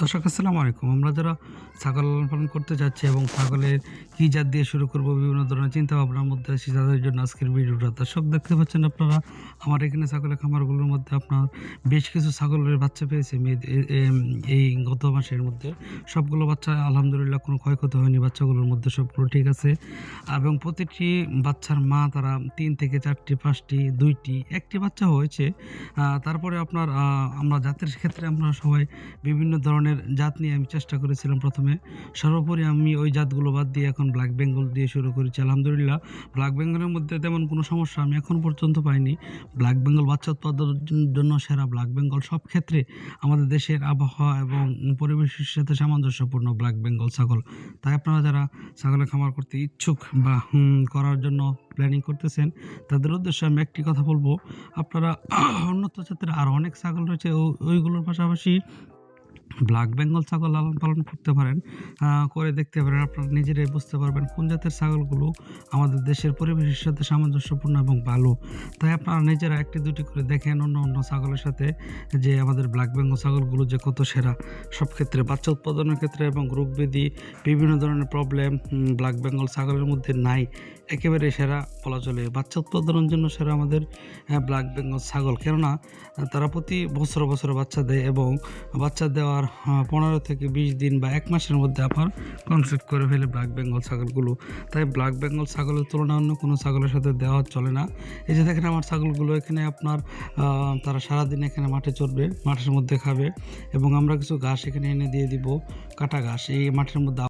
দর্শক, আসসালামু আলাইকুম। আমরা যারা ছাগল পালন করতে যাচ্ছি এবং ছাগলের কী জাত দিয়ে শুরু করব, বিভিন্ন ধরনের চিন্তা ভাবনার মধ্যে আছি তাদের জন্য আজকের ভিডিওটা। দর্শক, দেখতে পাচ্ছেন আপনারা, আমার এখানে ছাগলের খামারগুলোর মধ্যে আপনার বেশ কিছু ছাগলের বাচ্চা পেয়েছে এই গত মাসের মধ্যে। সবগুলো বাচ্চা, আলহামদুলিল্লাহ, কোনো ক্ষয়ক্ষতি হয়নি বাচ্চাগুলোর মধ্যে, সবগুলো ঠিক আছে। এবং প্রতিটি বাচ্চার মা, তারা তিন থেকে চারটি, পাঁচটি, দুইটি, একটি বাচ্চা হয়েছে। তারপরে আপনার আমরা জাতের ক্ষেত্রে আমরা সবাই বিভিন্ন ধরনের জাত নিয়ে আমি চেষ্টা করেছিলাম প্রথমে। সর্বোপরি আমি ওই জাতগুলো বাদ দিয়ে এখন ব্ল্যাক বেঙ্গল দিয়ে শুরু করেছি। আলহামদুলিল্লাহ ব্ল্যাক বেঙ্গলের মধ্যে তেমন কোনো সমস্যা আমি এখন পর্যন্ত পাইনি। ব্ল্যাক বেঙ্গল বাচ্চা উৎপাদনের জন্য সেরা ব্ল্যাক বেঙ্গল সব ক্ষেত্রে আমাদের দেশের আবহাওয়া এবং পরিবেশের সাথে সামঞ্জস্যপূর্ণ ব্ল্যাক বেঙ্গল ছাগল। তাই আপনারা যারা ছাগলের খামার করতে ইচ্ছুক বা করার জন্য প্ল্যানিং করতেছেন, তাদের উদ্দেশ্যে আমি একটি কথা বলব। আপনারা উন্নত জাতের আরও অনেক ছাগল রয়েছে ওইগুলোর পাশাপাশি ব্ল্যাক বেঙ্গল ছাগল লালন পালন করতে পারেন করে দেখতে পারেন। আপনারা নিজেরাই বুঝতে পারবেন কোন জাতের ছাগলগুলো আমাদের দেশের পরিবেশের সাথে সামঞ্জস্যপূর্ণ এবং ভালো। তাই আপনারা নিজেরা একটি দুটি করে দেখেন অন্য অন্য ছাগলের সাথে, যে আমাদের ব্ল্যাক বেঙ্গল ছাগলগুলো যে কত সেরা। সব ক্ষেত্রে বাচ্চা উৎপাদনের ক্ষেত্রে এবং রোগব্যাধি বিভিন্ন ধরনের প্রবলেম ব্ল্যাক বেঙ্গল ছাগলের মধ্যে নাই। একেবারে সেরা বলা চলে। বাচ্চা উৎপাদনের জন্য সেরা আমাদের ব্ল্যাক বেঙ্গল ছাগল। কেননা তারা প্রতি বছর বছর বাচ্চা দেয় এবং বাচ্চা দেওয়ার পনেরো থেকে বিশ দিন বা এক মাসের মধ্যে আপনার কনসেপ্ট করে ফেলে ব্ল্যাক বেঙ্গল ছাগলগুলো। তাই ব্ল্যাক বেঙ্গল ছাগলের তুলনা অন্য কোনো ছাগলের সাথে দেওয়া চলে না। এই যে দেখেন আমার ছাগলগুলো, এখানে আপনার তারা সারাদিন এখানে মাঠে চড়বে, মাঠের মধ্যে খাবে এবং আমরা কিছু ঘাস এখানে এনে দিয়ে দিব, কাটা ঘাস। এই মাঠের মধ্যে